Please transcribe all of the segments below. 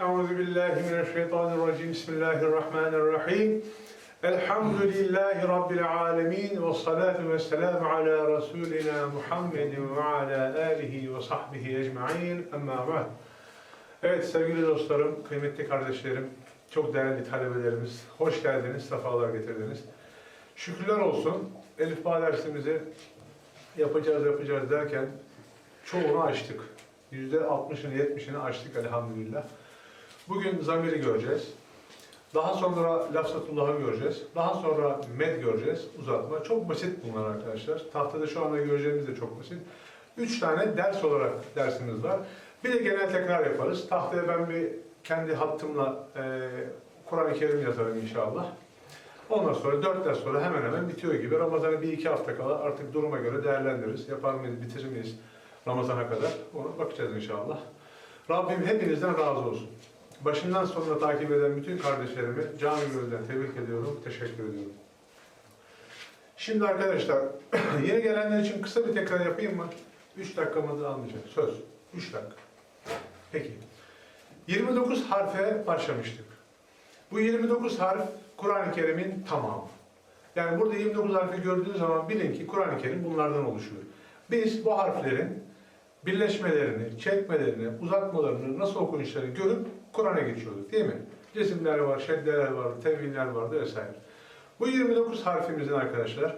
Euzu billahi mineşşeytanirracim. Bismillahirrahmanirrahim. Elhamdülillahi rabbil alamin ve salatu vesselamü ala rasulina Muhammedin ve ala alihi ve sahbihi ecmaîn. Amma ba'd. Evet sevgili dostlarım, kıymetli kardeşlerim, çok değerli talebelerimiz, hoş geldiniz, sefalar getirdiniz. Şükürler olsun, Elif Bağ dersimizi yapacağız yapacağız derken çoğunu açtık. Yüzde 60'ını 70'ini açtık elhamdülillah. Bugün zamiri göreceğiz. Daha sonra lafzatullah'ı göreceğiz. Daha sonra med göreceğiz. Uzatma. Çok basit bunlar arkadaşlar. Tahtada şu anda göreceğimiz de çok basit. Üç tane ders olarak dersimiz var. Bir de genel tekrar yaparız. Tahtaya ben bir kendi hattımla e, Kur'an-ı Kerim yazarım inşallah. Ondan sonra dört ders sonra hemen hemen bitiyor gibi. Ramazan'a bir iki hafta kala artık duruma göre değerlendiririz. Yapar mıyız, bitirir miyiz Ramazan'a kadar? Ona bakacağız inşallah. Rabbim hepinizden razı olsun. Başından sonuna takip eden bütün kardeşlerimi cami gönülden tebrik ediyorum, teşekkür ediyorum. Şimdi arkadaşlar, yeni gelenler için kısa bir tekrar yapayım mı? 3 dakikamızı almayacak. Söz. 3 dakika. Peki. 29 harfe başlamıştık. Bu 29 harf Kur'an-ı Kerim'in tamamı. Yani burada 29 harfi gördüğünüz zaman bilin ki Kur'an-ı Kerim bunlardan oluşuyor. Biz bu harflerin birleşmelerini, çekmelerini, uzatmalarını, nasıl okunuşları görüp Kur'an'a geçiyorduk değil mi? Cesimler var, şeddeler var, tevhiller vardı vesaire. Bu 29 harfimizin arkadaşlar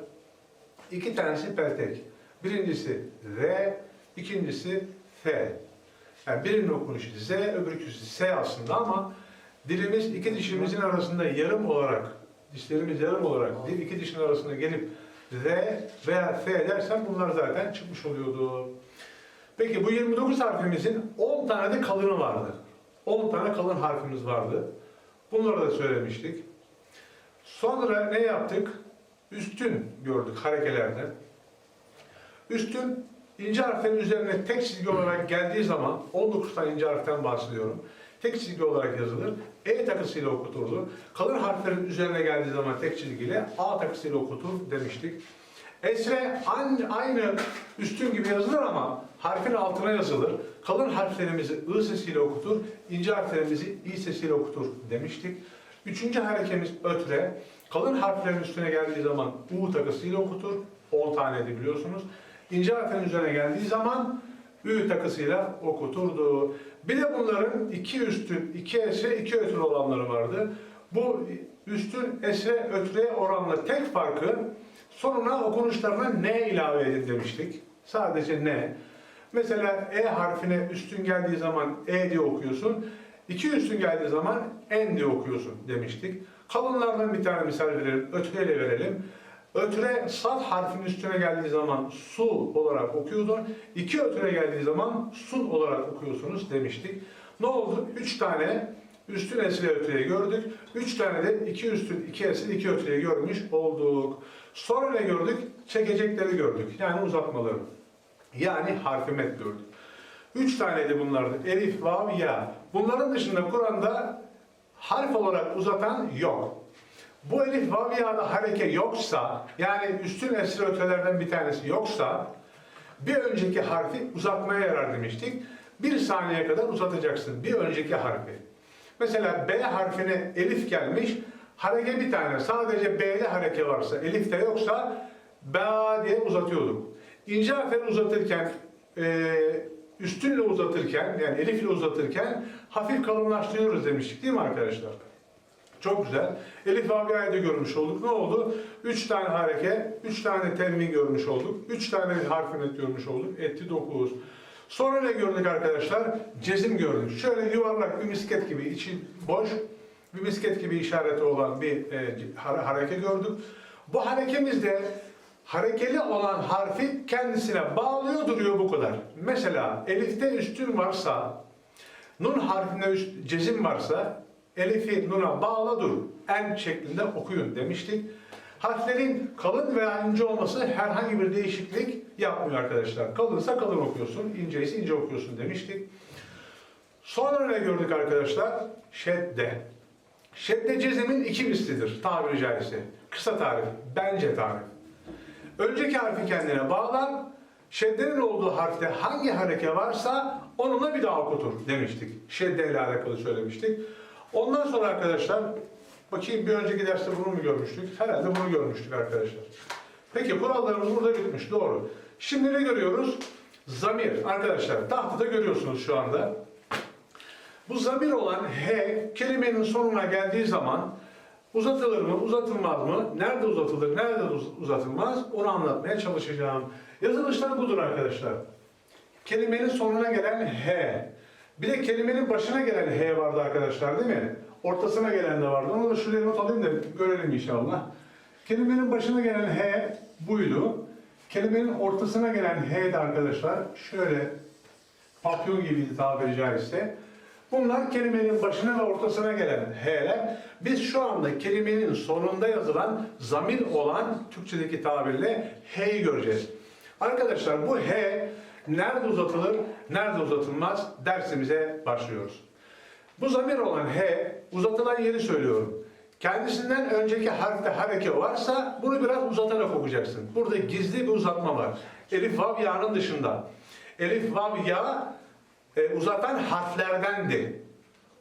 iki tanesi peltek. Birincisi R, ikincisi F. Yani birinin okunuşu Z, öbürküsü S aslında ama dilimiz iki dişimizin arasında yarım olarak, dişlerimiz yarım olarak dil iki dişin arasında gelip Z veya F dersen bunlar zaten çıkmış oluyordu. Peki bu 29 harfimizin 10 tane de kalını vardı. 10 tane kalın harfimiz vardı. Bunları da söylemiştik. Sonra ne yaptık? Üstün gördük harekelerde. Üstün ince harflerin üzerine tek çizgi olarak geldiği zaman 19 tane ince harften bahsediyorum. Tek çizgi olarak yazılır. E takısıyla okutulur. Kalın harflerin üzerine geldiği zaman tek çizgiyle A takısıyla okutur demiştik. Esre aynı üstün gibi yazılır ama harfin altına yazılır. Kalın harflerimizi I sesiyle okutur, ince harflerimizi İ sesiyle okutur demiştik. Üçüncü harekemiz ötre. Kalın harflerin üstüne geldiği zaman U takısıyla okutur. 10 tane de biliyorsunuz. İnce harflerin üzerine geldiği zaman Ü takısıyla okuturdu. Bir de bunların iki üstün, iki esre, iki ötre olanları vardı. Bu üstün esre, ötreye oranla tek farkı sonuna okunuşlarına ne ilave edin demiştik. Sadece ne. Mesela E harfine üstün geldiği zaman E diye okuyorsun. İki üstün geldiği zaman N diye okuyorsun demiştik. Kalınlardan bir tane misal verelim. Ötreyle verelim. Ötre sat harfinin üstüne geldiği zaman su olarak okuyordun. İki ötre geldiği zaman sun olarak okuyorsunuz demiştik. Ne oldu? Üç tane üstün esri ötreyi gördük. Üç tane de iki üstün, iki esri, iki ötreyi görmüş olduk. Sonra ne gördük? Çekecekleri gördük. Yani uzatmaları. Yani harfi met gördük. Üç taneydi bunlardı. Elif, vav, ya. Bunların dışında Kur'an'da harf olarak uzatan yok. Bu elif, vav, ya'da hareke yoksa, yani üstün esri ötelerden bir tanesi yoksa, bir önceki harfi uzatmaya yarar demiştik. Bir saniye kadar uzatacaksın bir önceki harfi. Mesela B harfine elif gelmiş, hareke bir tane. Sadece B'de hareke varsa, elif de yoksa B diye uzatıyorduk. İnce harfleri uzatırken, e, üstünle uzatırken, yani elifle uzatırken hafif kalınlaştırıyoruz demiştik değil mi arkadaşlar? Çok güzel. Elif Vavia'yı da görmüş olduk. Ne oldu? Üç tane hareke, üç tane tenvin görmüş olduk. Üç tane harf net görmüş olduk. Etti dokuz. Sonra ne gördük arkadaşlar? Cezim gördük. Şöyle yuvarlak bir misket gibi, içi boş, bir misket gibi işareti olan bir e, hareke gördük. Bu harekemizde harekeli olan harfi kendisine bağlıyor duruyor bu kadar. Mesela elifte üstün varsa, nun harfinde üst, cezim varsa elifi nuna bağla dur. En şeklinde okuyun demiştik. Harflerin kalın veya ince olması herhangi bir değişiklik yapmıyor arkadaşlar. Kalınsa kalın okuyorsun, ince ise ince okuyorsun demiştik. Sonra ne gördük arkadaşlar? Şedde. Şedde cezemin iki mislidir tabiri caizse. Kısa tarif, bence tarif. Önceki harfi kendine bağlar, Şeddenin olduğu harfte hangi hareke varsa onunla bir daha okutur demiştik. Şedde ile alakalı söylemiştik. Ondan sonra arkadaşlar, bakayım bir önceki derste bunu mu görmüştük? Herhalde bunu görmüştük arkadaşlar. Peki kurallarımız burada bitmiş, doğru. Şimdi ne görüyoruz? Zamir arkadaşlar, tahtada görüyorsunuz şu anda. Bu zamir olan H kelimenin sonuna geldiği zaman uzatılır mı, uzatılmaz mı, nerede uzatılır, nerede uz- uzatılmaz onu anlatmaya çalışacağım. Yazılışlar budur arkadaşlar. Kelimenin sonuna gelen H. Bir de kelimenin başına gelen H vardı arkadaşlar değil mi? Ortasına gelen de vardı. Onu da şuraya not alayım da görelim inşallah. Kelimenin başına gelen H buydu. Kelimenin ortasına gelen H de arkadaşlar şöyle papyon gibiydi tabiri caizse. Bunlar kelimenin başına ve ortasına gelen H'ler. Biz şu anda kelimenin sonunda yazılan zamir olan Türkçedeki tabirle H'yi göreceğiz. Arkadaşlar bu H nerede uzatılır, nerede uzatılmaz dersimize başlıyoruz. Bu zamir olan H uzatılan yeri söylüyorum. Kendisinden önceki harfte hareke varsa bunu biraz uzatarak okuyacaksın. Burada gizli bir uzatma var. Elif, vav, ya'nın dışında. Elif, vav, ya e, uzatan harflerdendi.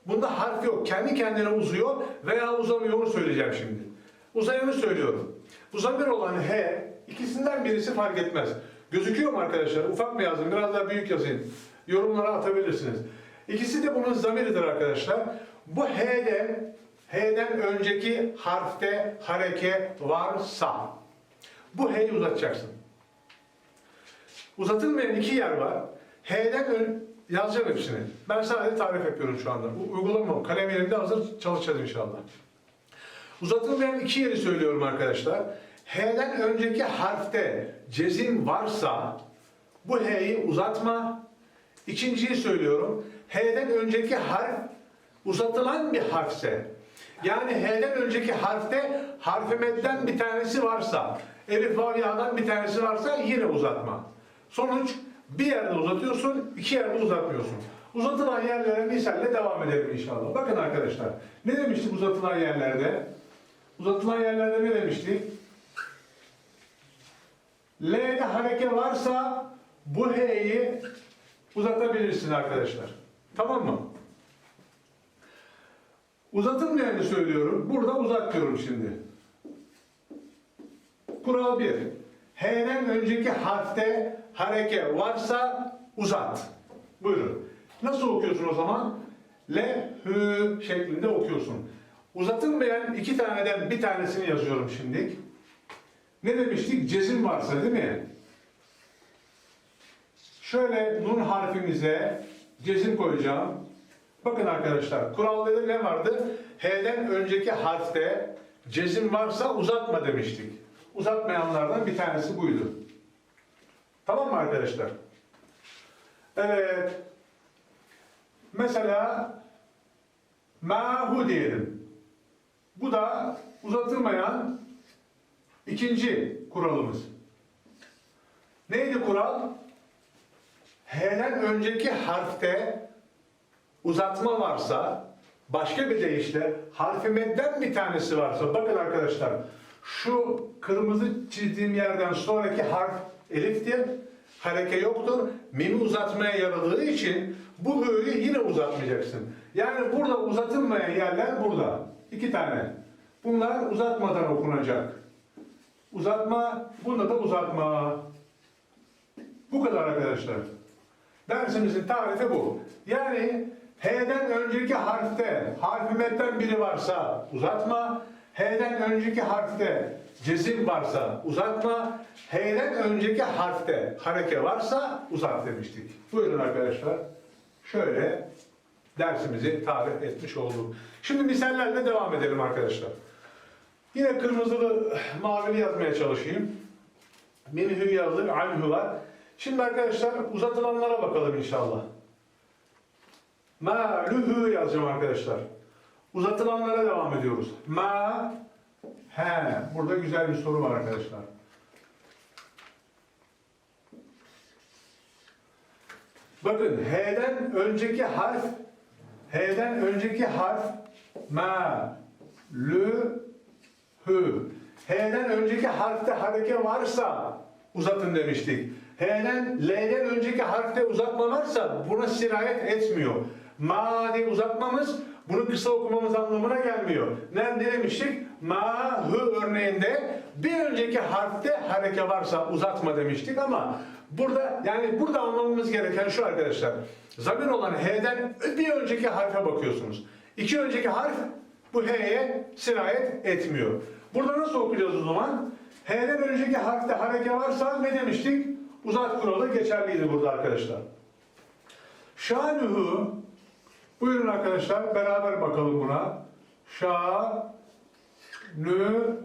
Bunda harf yok. Kendi kendine uzuyor veya uzamıyor onu söyleyeceğim şimdi. Uzayanı söylüyorum. Bu zamir olan H ikisinden birisi fark etmez. Gözüküyor mu arkadaşlar? Ufak mı yazayım? Biraz daha büyük yazayım. Yorumlara atabilirsiniz. İkisi de bunun zamiridir arkadaşlar. Bu H'den H'den önceki harfte hareke varsa bu H'yi uzatacaksın. Uzatılmayan iki yer var. H'den ön, yazacağım hepsini. Ben sadece tarif yapıyorum şu anda. U- Uygulamam. Kalem elimde hazır çalışacağız inşallah. Uzatılmayan iki yeri söylüyorum arkadaşlar. H'den önceki harfte cezim varsa bu H'yi uzatma. İkinciyi söylüyorum. H'den önceki harf uzatılan bir harfse yani H'den önceki harfte harf medden bir tanesi varsa Elif vav bir tanesi varsa yine uzatma. Sonuç bir yerde uzatıyorsun, iki yerde uzatmıyorsun. Uzatılan yerlere misalle devam edelim inşallah. Bakın arkadaşlar, ne demiştik uzatılan yerlerde? Uzatılan yerlerde ne demiştik? L'de hareke varsa bu H'yi uzatabilirsin arkadaşlar. Tamam mı? Uzatılmayanı söylüyorum. Burada uzat diyorum şimdi. Kural 1. H'den önceki harfte hareke varsa uzat. Buyurun. Nasıl okuyorsun o zaman? Le, hü şeklinde okuyorsun. Uzatılmayan iki taneden bir tanesini yazıyorum şimdi. Ne demiştik? Cezim varsa değil mi? Şöyle nun harfimize cezim koyacağım. Bakın arkadaşlar, kuralda ne vardı? H'den önceki harfte cezim varsa uzatma demiştik. Uzatmayanlardan bir tanesi buydu. Tamam mı arkadaşlar? Evet. Mesela mahu diyelim. Bu da uzatılmayan ikinci kuralımız. Neydi kural? H'den önceki harfte uzatma varsa, başka bir deyişle harfi medden bir tanesi varsa, bakın arkadaşlar, şu kırmızı çizdiğim yerden sonraki harf eliftir, hareke yoktur, mimi uzatmaya yaradığı için bu hü'yü yine uzatmayacaksın. Yani burada uzatılmayan yerler burada. iki tane. Bunlar uzatmadan okunacak. Uzatma, bunda da uzatma. Bu kadar arkadaşlar. Dersimizin tarifi bu. Yani H'den önceki harfte harfi metten biri varsa uzatma. H'den önceki harfte cezim varsa uzatma. H'den önceki harfte hareke varsa uzat demiştik. Buyurun arkadaşlar. Şöyle dersimizi tarif etmiş olduk. Şimdi misallerle devam edelim arkadaşlar. Yine kırmızılı mavili yazmaya çalışayım. Minhü yazdık, anhü var. Şimdi arkadaşlar uzatılanlara bakalım inşallah. Ma lühü yazacağım arkadaşlar. Uzatılanlara devam ediyoruz. Ma he. Burada güzel bir soru var arkadaşlar. Bakın H'den önceki harf H'den önceki harf ma lü hü. H'den önceki harfte hareke varsa uzatın demiştik. H'den, L'den önceki harfte uzatma varsa buna sirayet etmiyor. Ma diye uzatmamız bunu kısa okumamız anlamına gelmiyor. Ne, demiştik? Ma, hı örneğinde bir önceki harfte hareke varsa uzatma demiştik ama burada yani burada anlamamız gereken şu arkadaşlar. Zamir olan H'den bir önceki harfe bakıyorsunuz. İki önceki harf bu H'ye sirayet etmiyor. Burada nasıl okuyacağız o zaman? H'den önceki harfte hareke varsa ne demiştik? Uzat kuralı geçerliydi burada arkadaşlar. Şanuhu Buyurun arkadaşlar beraber bakalım buna. Şa nü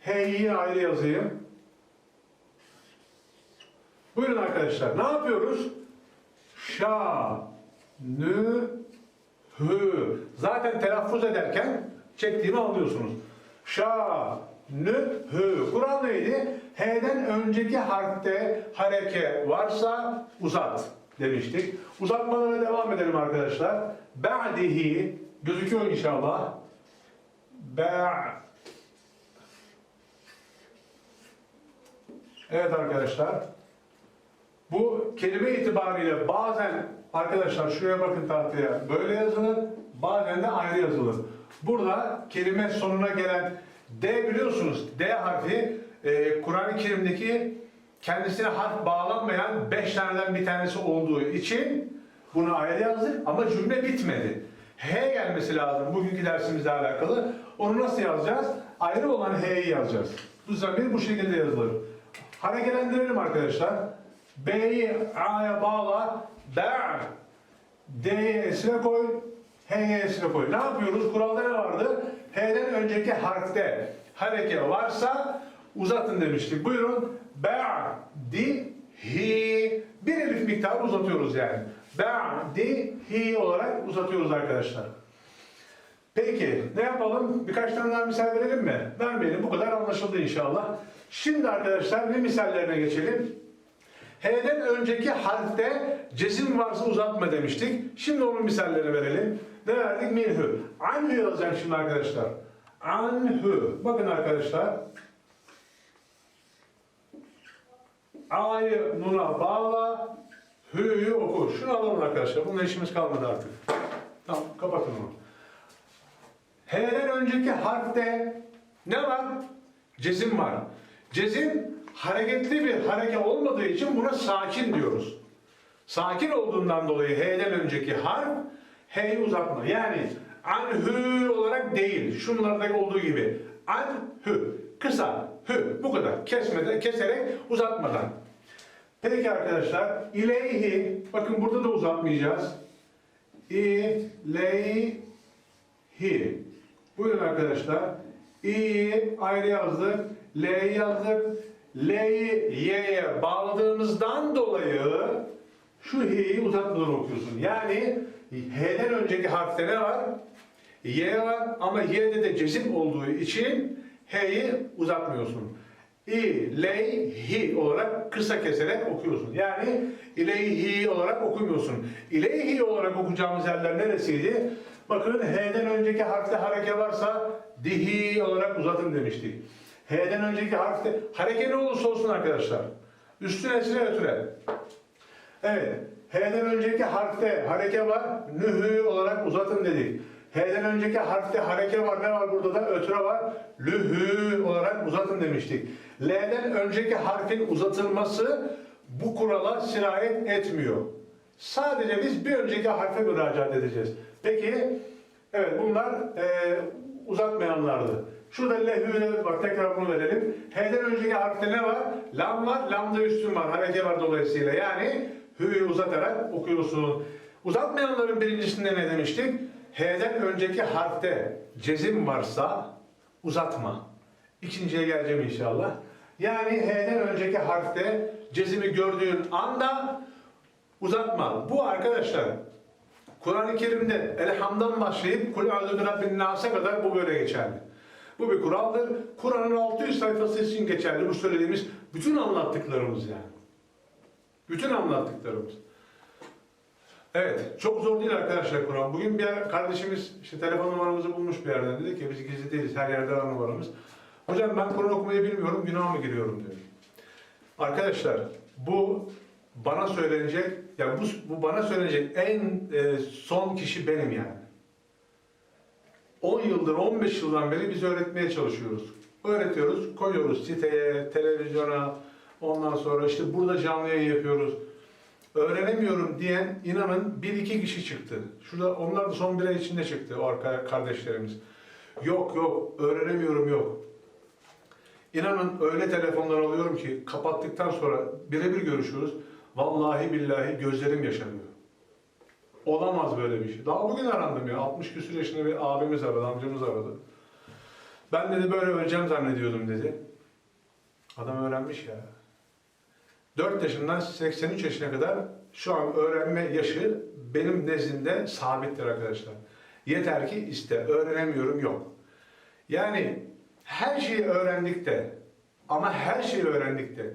heyi ayrı yazayım. Buyurun arkadaşlar. Ne yapıyoruz? Şa nü hü. Zaten telaffuz ederken çektiğimi anlıyorsunuz. Şa nü hü. Kural neydi? H'den önceki harfte hareke varsa uzat demiştik. Uzatmalara devam edelim arkadaşlar. Ba'dihi gözüküyor inşallah. Ba' Evet arkadaşlar. Bu kelime itibariyle bazen arkadaşlar şuraya bakın tahtaya böyle yazılır, bazen de ayrı yazılır. Burada kelime sonuna gelen D biliyorsunuz D harfi e, Kur'an-ı Kerim'deki kendisine harf bağlanmayan beş taneden bir tanesi olduğu için bunu ayrı yazdık ama cümle bitmedi. H gelmesi lazım bugünkü dersimizle alakalı. Onu nasıl yazacağız? Ayrı olan H'yi yazacağız. Bu zamir bu şekilde yazılır. Hareketlendirelim arkadaşlar. B'yi A'ya bağla. Be' D'ye esre koy. H'ye esre koy. Ne yapıyoruz? Kuralda ne vardı? H'den önceki harfte hareke varsa uzatın demiştik. Buyurun. Ba'di hi. Bir elif miktarı uzatıyoruz yani. Ba'di hi olarak uzatıyoruz arkadaşlar. Peki ne yapalım? Birkaç tane daha misal verelim mi? Vermeyelim. Bu kadar anlaşıldı inşallah. Şimdi arkadaşlar ne misallerine geçelim? H'den önceki harfte cezim varsa uzatma demiştik. Şimdi onun misallerini verelim. Ne verdik? Minhü. Anhü yazacağım şimdi arkadaşlar. Anhü. Bakın arkadaşlar. A'yı nuna bağla. Hü'yü oku. Şunu alalım arkadaşlar. Bununla işimiz kalmadı artık. Tamam kapatın onu. H'den önceki harfte ne var? Cezim var. Cezim hareketli bir hareke olmadığı için buna sakin diyoruz. Sakin olduğundan dolayı H'den önceki harf H'yi uzatma. Yani anhü olarak değil. Şunlardaki olduğu gibi. Anhü. Kısa. Hü. Bu kadar. Kesmeden, keserek uzatmadan. Peki arkadaşlar. İleyhi. Bakın burada da uzatmayacağız. İleyhi. Buyurun arkadaşlar. İ'yi ayrı yazdık. L'yi yazdık. L'yi Y'ye bağladığımızdan dolayı şu H'yi uzatmadan okuyorsun. Yani H'den önceki harfte ne var? Y var ama Y'de de cezim olduğu için H'yi uzatmıyorsun. İleyhi olarak kısa keserek okuyorsun. Yani ileyhi olarak okumuyorsun. İleyhi olarak okuyacağımız yerler neresiydi? Bakın H'den önceki harfte hareke varsa dihi olarak uzatın demiştik. H'den önceki harfte hareke ne olursa olsun arkadaşlar. Üstüne esre ötüre. Evet. H'den önceki harfte hareke var. Nühü olarak uzatın dedik. H'den önceki harfte hareke var. Ne var burada da? Ötüre var. Lühü olarak uzatın demiştik. L'den önceki harfin uzatılması bu kurala sirayet etmiyor. Sadece biz bir önceki harfe müracaat edeceğiz. Peki, evet bunlar e, uzatmayanlardı. Şurada lehü var. Tekrar bunu verelim. H'den önceki harfte ne var? Lam var. Lamda üstün var. Hareke var dolayısıyla. Yani hü'yü uzatarak okuyorsun. Uzatmayanların birincisinde ne demiştik? H'den önceki harfte cezim varsa uzatma. İkinciye geleceğim inşallah. Yani H'den önceki harfte cezimi gördüğün anda uzatma. Bu arkadaşlar Kur'an-ı Kerim'de Elham'dan başlayıp Kul a'udhu bi rabbin nas'a kadar bu böyle geçerli. Bu bir kuraldır. Kur'an'ın 600 sayfası için geçerli bu söylediğimiz bütün anlattıklarımız yani. Bütün anlattıklarımız. Evet, çok zor değil arkadaşlar Kur'an. Bugün bir kardeşimiz işte telefon numaramızı bulmuş bir yerden dedi ki biz gizli değiliz, her yerde numaramız. Hocam ben Kur'an okumayı bilmiyorum, günah mı giriyorum diyor. Arkadaşlar, Bu bana söylenecek, yani bu, bu bana söylenecek en e, son kişi benim yani. 10 yıldır, 15 yıldan beri biz öğretmeye çalışıyoruz. Öğretiyoruz, koyuyoruz siteye, televizyona, ondan sonra işte burada canlı yayın yapıyoruz. Öğrenemiyorum diyen inanın bir iki kişi çıktı. Şurada onlar da son bir ay içinde çıktı o arka kardeşlerimiz. Yok yok öğrenemiyorum yok. İnanın öyle telefonlar alıyorum ki kapattıktan sonra birebir görüşüyoruz. Vallahi billahi gözlerim yaşarıyor. Olamaz böyle bir şey. Daha bugün arandım ya. 60 küsur yaşında bir abimiz aradı, amcamız aradı. Ben dedi böyle öleceğim zannediyordum dedi. Adam öğrenmiş ya. 4 yaşından 83 yaşına kadar şu an öğrenme yaşı benim nezdimde sabittir arkadaşlar. Yeter ki iste. Öğrenemiyorum yok. Yani her şeyi öğrendik de ama her şeyi öğrendik de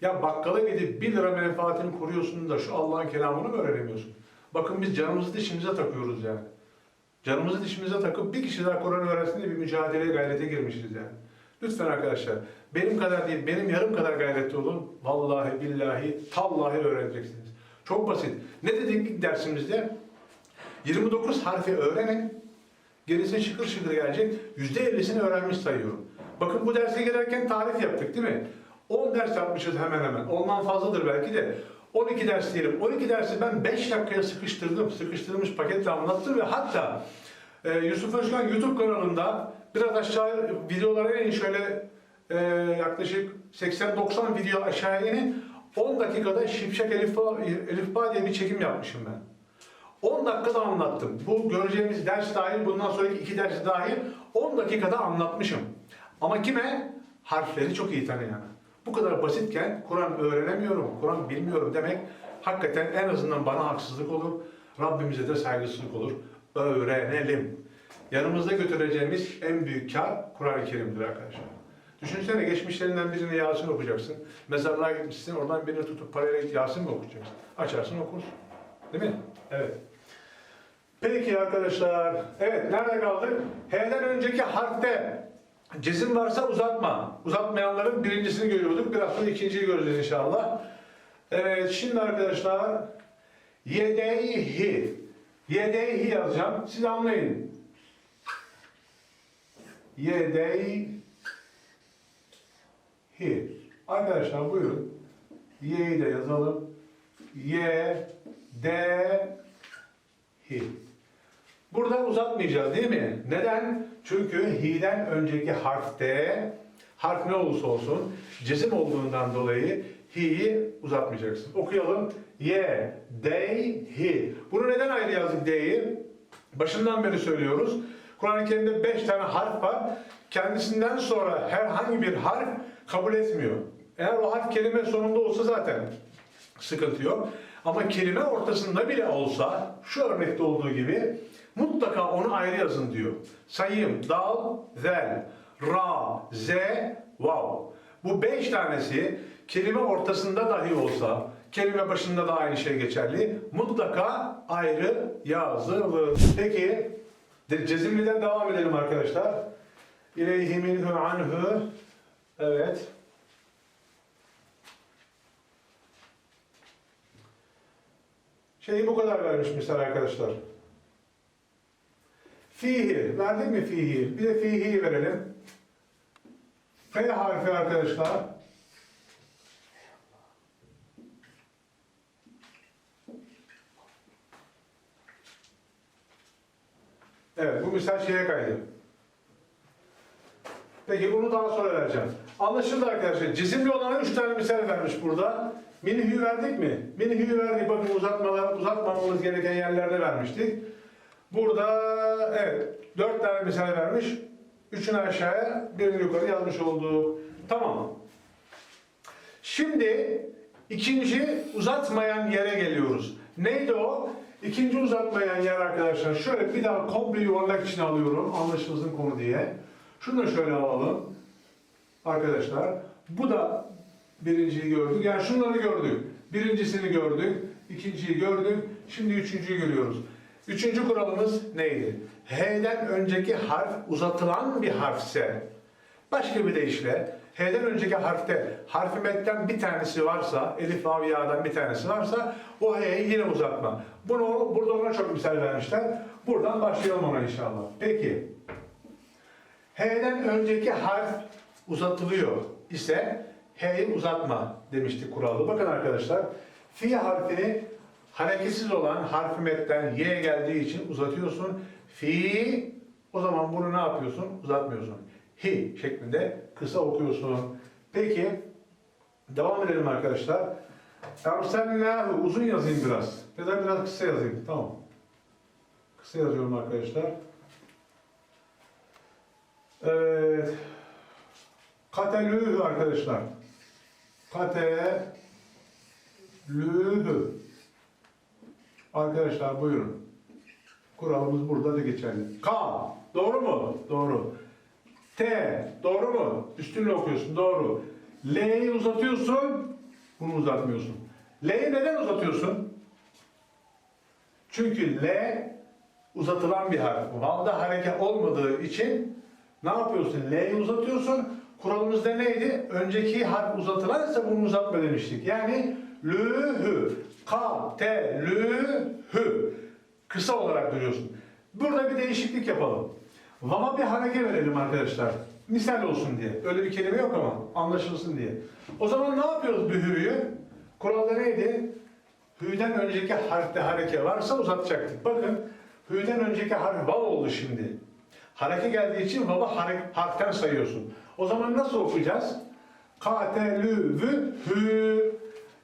ya bakkala gidip 1 lira menfaatini koruyorsun da şu Allah'ın kelamını mı öğrenemiyorsun? Bakın biz canımızı dişimize takıyoruz yani. Canımızı dişimize takıp bir kişi daha Kur'an öğrensin diye bir mücadeleye gayrete girmişiz yani. Lütfen arkadaşlar benim kadar değil benim yarım kadar gayretli olun. Vallahi billahi tallahi öğreneceksiniz. Çok basit. Ne dedik ilk dersimizde? 29 harfi öğrenin. Gerisi şıkır şıkır gelecek. %50'sini öğrenmiş sayıyorum. Bakın bu derse girerken tarif yaptık değil mi? 10 ders yapmışız hemen hemen. Ondan fazladır belki de. 12 ders diyelim. 12 dersi ben 5 dakikaya sıkıştırdım. Sıkıştırılmış paketle anlattım ve hatta e, Yusuf Özkan YouTube kanalında biraz aşağı videolara inin şöyle e, yaklaşık 80-90 video aşağıya inin. 10 dakikada Şipşak Elifba, Elifba diye bir çekim yapmışım ben. 10 dakikada anlattım. Bu göreceğimiz ders dahil, bundan sonraki iki ders dahil 10 dakikada anlatmışım. Ama kime? Harfleri çok iyi tanıyana. Bu kadar basitken Kur'an öğrenemiyorum, Kur'an bilmiyorum demek hakikaten en azından bana haksızlık olur, Rabbimize de saygısızlık olur. Öğrenelim. Yanımızda götüreceğimiz en büyük kar Kur'an-ı Kerim'dir arkadaşlar. Düşünsene geçmişlerinden birini Yasin okuyacaksın. Mezarlığa gitmişsin, oradan birini tutup parayla Yasin mi okuyacaksın? Açarsın okursun. Değil mi? Evet. Peki arkadaşlar. Evet nerede kaldık? H'den önceki harfte cezim varsa uzatma. Uzatmayanların birincisini görüyorduk. Biraz sonra ikinciyi göreceğiz inşallah. Evet şimdi arkadaşlar yedeyhi yedeyhi yazacağım. Siz anlayın. Yedeyhi Arkadaşlar buyurun. Y'yi de yazalım. Y D Hi. Burada uzatmayacağız değil mi? Neden? Çünkü hi'den önceki harfte harf ne olursa olsun cezim olduğundan dolayı hi'yi uzatmayacaksın. Okuyalım. Y, D, hi. Bunu neden ayrı yazdık D'yi? Başından beri söylüyoruz. Kur'an-ı Kerim'de beş tane harf var. Kendisinden sonra herhangi bir harf kabul etmiyor. Eğer o harf kelime sonunda olsa zaten sıkıntı yok. Ama kelime ortasında bile olsa şu örnekte olduğu gibi mutlaka onu ayrı yazın diyor. Sayayım. Dal, zel, ra, z, vav. Bu beş tanesi kelime ortasında dahi olsa, kelime başında da aynı şey geçerli. Mutlaka ayrı yazılır. Peki, cezimliden devam edelim arkadaşlar. İleyhi minhu anhu. Evet. Şeyi bu kadar vermiş misal arkadaşlar. Fihi. Verdik mi fihi? Bir de fihi verelim. F harfi arkadaşlar. Evet bu misal şeye kaydı. Peki bunu daha sonra vereceğim. Anlaşıldı arkadaşlar. Cizimli olana üç tane misal vermiş burada. Minihü verdik mi? Minihü verdik. Bakın uzatmalar, uzatmamamız gereken yerlerde vermiştik. Burada evet dört tane misal vermiş. Üçünü aşağıya, birini yukarı yazmış olduk. Tamam. Şimdi ikinci uzatmayan yere geliyoruz. Neydi o? İkinci uzatmayan yer arkadaşlar. Şöyle bir daha komple yuvarlak içine alıyorum. Anlaşılsın konu diye. Şunu da şöyle alalım. Arkadaşlar. Bu da birinciyi gördük. Yani şunları gördük. Birincisini gördük. ikinciyi gördük. Şimdi üçüncüyü görüyoruz. Üçüncü kuralımız neydi? H'den önceki harf uzatılan bir harfse Başka bir deyişle H'den önceki harfte harfi metten bir tanesi varsa, elif, vav, bir tanesi varsa o H'yi yine uzatma. Bunu burada ona çok misal vermişler. Buradan başlayalım ona inşallah. Peki. H'den önceki harf uzatılıyor ise H'yi uzatma demiştik kuralda. Bakın arkadaşlar, fi harfini hareketsiz olan harfi metten Y geldiği için uzatıyorsun. Fi, o zaman bunu ne yapıyorsun? Uzatmıyorsun. Hi şeklinde kısa okuyorsun. Peki, devam edelim arkadaşlar. Erselnâhu, uzun yazayım biraz. Ya biraz kısa yazayım, tamam. Kısa yazıyorum arkadaşlar. Evet. Katelühü arkadaşlar. Katelühü. Arkadaşlar buyurun. Kuralımız burada da geçerli. K. Doğru mu? Doğru. T. Doğru mu? Üstünle okuyorsun. Doğru. L'yi uzatıyorsun. Bunu uzatmıyorsun. L'yi neden uzatıyorsun? Çünkü L uzatılan bir harf. Vav'da hareket olmadığı için ne yapıyorsun? L'yi uzatıyorsun. Kuralımızda neydi? Önceki harf uzatılansa bunu uzatma demiştik. Yani lühü, ka, te, lühü. Kısa olarak duruyorsun. Burada bir değişiklik yapalım. Vav'a bir hareket verelim arkadaşlar. Misal olsun diye. Öyle bir kelime yok ama anlaşılsın diye. O zaman ne yapıyoruz bir hü'yü? Kuralda neydi? Hü'den önceki harfte hareke varsa uzatacaktık. Bakın hü'den önceki harf vav oldu şimdi. Hareke geldiği için vav'ı harften sayıyorsun. O zaman nasıl okuyacağız? Katelüvü hü.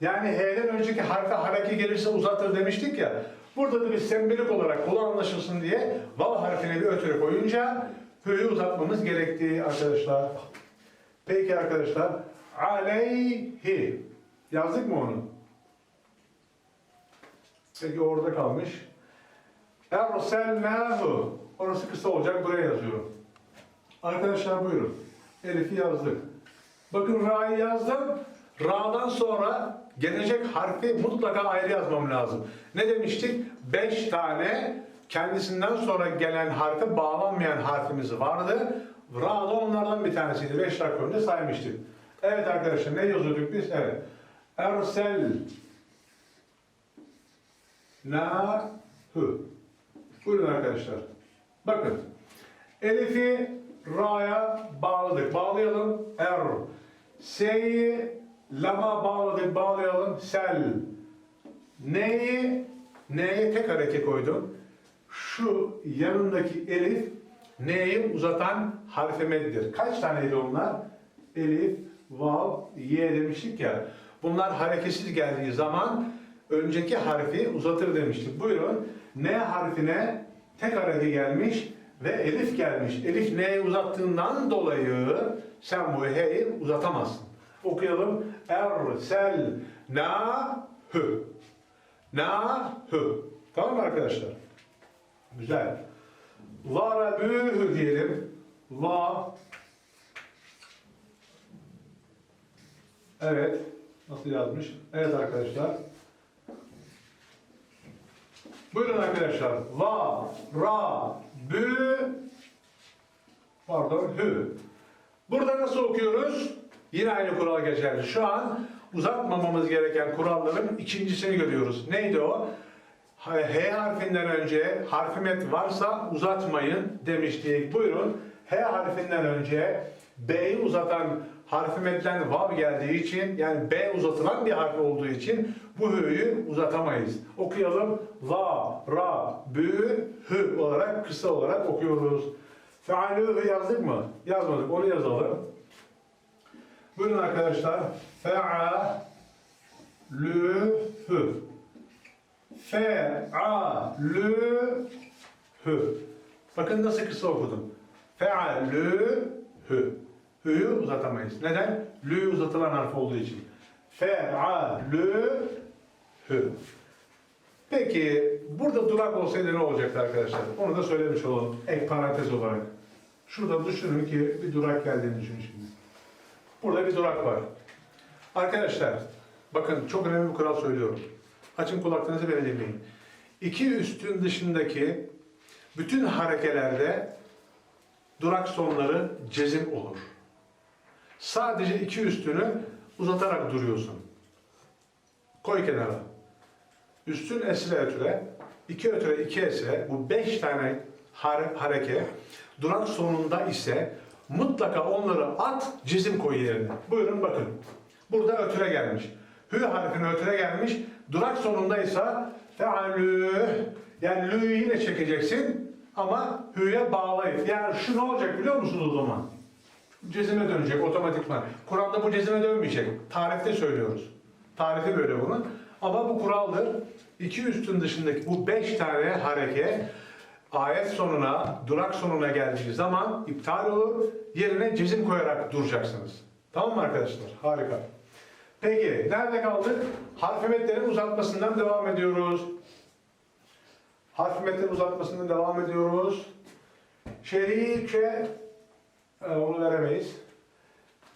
Yani H'den önceki harfe hareke gelirse uzatır demiştik ya. Burada da bir sembolik olarak kolu anlaşılsın diye vav harfine bir ötürü koyunca hü'yü uzatmamız gerektiği arkadaşlar. Peki arkadaşlar. Aleyhi. Yazdık mı onu? Peki orada kalmış. Erselnahu. Orası kısa olacak. Buraya yazıyorum. Arkadaşlar buyurun. Elif'i yazdık. Bakın Ra'yı yazdım. Ra'dan sonra gelecek harfi mutlaka ayrı yazmam lazım. Ne demiştik? Beş tane kendisinden sonra gelen harfe bağlanmayan harfimiz vardı. Ra'da onlardan bir tanesiydi. Beş dakika önce saymıştık. Evet arkadaşlar ne yazıyorduk biz? Evet. Ersel Nahu. Buyurun arkadaşlar. Bakın. Elif'i Ra'ya bağladık. Bağlayalım. Er. S'yi Lam'a bağladık. Bağlayalım. Sel. Neyi? N'ye tek hareket koydum. Şu yanındaki elif N'yi uzatan harfe meddir. Kaç taneydi onlar? Elif, vav, ye demiştik ya. Bunlar hareketsiz geldiği zaman önceki harfi uzatır demiştik. Buyurun. N harfine tek hareke gelmiş ve elif gelmiş. Elif N'yi uzattığından dolayı sen bu H'yi uzatamazsın. Okuyalım. Er, sel, na, hü. Na, hü. Tamam mı arkadaşlar? Güzel. Varabühü diyelim. Va. Evet. Nasıl yazmış? Evet arkadaşlar. Buyurun arkadaşlar. Va, ra, bü, pardon, hü. Burada nasıl okuyoruz? Yine aynı kural geçerli. Şu an uzatmamamız gereken kuralların ikincisini görüyoruz. Neydi o? H harfinden önce harfi met varsa uzatmayın demiştik. Buyurun. H harfinden önce B'yi uzatan harfi metten vav geldiği için yani B uzatılan bir harf olduğu için bu hü'yü uzatamayız. Okuyalım. Va, ra, bü, hü olarak kısa olarak okuyoruz. Fealühü yazdık mı? Yazmadık. Onu yazalım. Buyurun arkadaşlar. Fe'alühü. Fe'alühü. Bakın nasıl kısa okudum. Fe'alühü. Hü'yü uzatamayız. Neden? Lü uzatılan harf olduğu için. Fe'alühü. Peki burada durak olsaydı ne olacaktı arkadaşlar? Onu da söylemiş olalım. Ek parantez olarak. Şurada düşünün ki bir durak geldiğini düşünün şimdi. Burada bir durak var. Arkadaşlar bakın çok önemli bir kural söylüyorum. Açın kulaklarınızı beni dinleyin. İki üstün dışındaki bütün harekelerde durak sonları cezim olur. Sadece iki üstünü uzatarak duruyorsun. Koy kenara. Üstün esre ötüre, iki ötüre iki esre, bu beş tane hare- hareke. Durak sonunda ise mutlaka onları at, cizim koy yerine. Buyurun bakın. Burada ötüre gelmiş. Hü harfine ötüre gelmiş. Durak sonunda ise fealü. Yani lü'yü yine çekeceksin ama hü'ye bağlayıp. Yani şu ne olacak biliyor musunuz o zaman? Cezime dönecek otomatikman. Kur'an'da bu cezime dönmeyecek. Tarifte söylüyoruz. Tarifi böyle bunun. Ama bu kuraldır. İki üstün dışındaki bu beş tane hareke ayet sonuna, durak sonuna geldiği zaman iptal olur. Yerine cezim koyarak duracaksınız. Tamam mı arkadaşlar? Harika. Peki nerede kaldık? Harf metlerin uzatmasından devam ediyoruz. Harf metlerin uzatmasından devam ediyoruz. Şerike e, onu veremeyiz.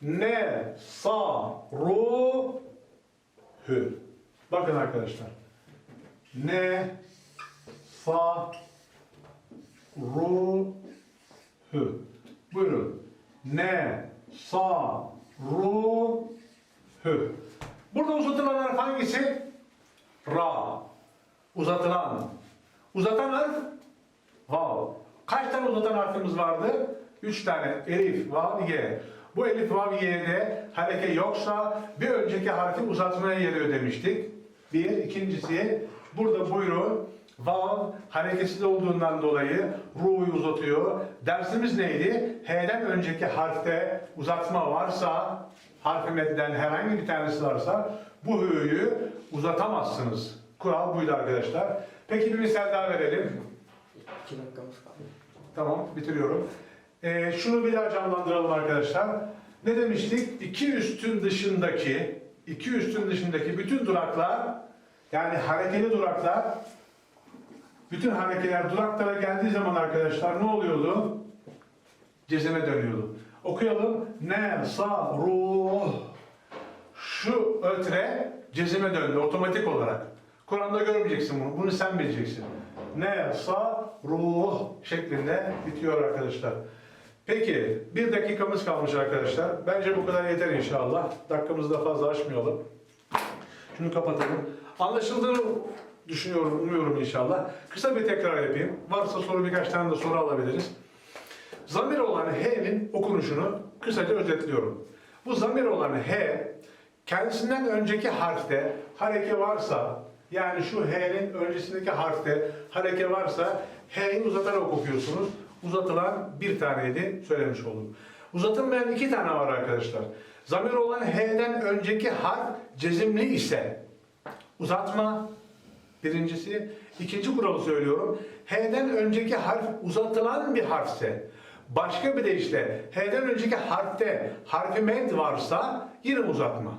Ne sa ru hü. Bakın arkadaşlar. Ne sa ru hü. Buyurun. Ne sa ru hü. Burada uzatılan harf hangisi? Ra. Uzatılan. Uzatan harf Vav. Kaç tane uzatan harfimiz vardı? Üç tane. Elif, vav, ye. Bu elif, vav, ye'de hareke yoksa bir önceki harfi uzatmaya geliyor demiştik. Bir. ikincisi burada buyurun. Vav hareketsiz olduğundan dolayı ru'yu uzatıyor. Dersimiz neydi? H'den önceki harfte uzatma varsa, harfi medden herhangi bir tanesi varsa bu hü'yü uzatamazsınız. Kural buydu arkadaşlar. Peki bir misal daha verelim. İki dakikamız kaldı. Tamam, bitiriyorum. Ee, şunu bir daha canlandıralım arkadaşlar. Ne demiştik? İki üstün dışındaki, iki üstün dışındaki bütün duraklar, yani harekeli duraklar, bütün harekeler duraklara geldiği zaman arkadaşlar ne oluyordu? Cezime dönüyordu. Okuyalım. Ne, sa, ruh. Şu ötre cezime döndü otomatik olarak. Kur'an'da görmeyeceksin bunu. Bunu sen bileceksin. Ne, sa, ruh şeklinde bitiyor arkadaşlar. Peki bir dakikamız kalmış arkadaşlar. Bence bu kadar yeter inşallah. Dakikamızı da fazla aşmayalım. Şunu kapatalım. Anlaşıldığını düşünüyorum, umuyorum inşallah. Kısa bir tekrar yapayım. Varsa soru birkaç tane de soru alabiliriz. Zamir olan H'nin okunuşunu kısaca özetliyorum. Bu zamir olan H, kendisinden önceki harfte hareke varsa, yani şu H'nin öncesindeki harfte hareke varsa H'yi uzatarak okuyorsunuz. Uzatılan bir taneydi, söylemiş oldum. Uzatılmayan iki tane var arkadaşlar. Zamir olan H'den önceki harf cezimli ise uzatma, Birincisi. ikinci kuralı söylüyorum. H'den önceki harf uzatılan bir harfse, başka bir deyişle H'den önceki harfte harfi med varsa yine uzatma.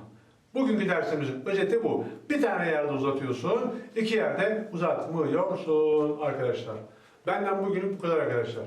Bugünkü dersimizin özeti bu. Bir tane yerde uzatıyorsun, iki yerde uzatmıyorsun arkadaşlar. Benden bugünlük bu kadar arkadaşlar.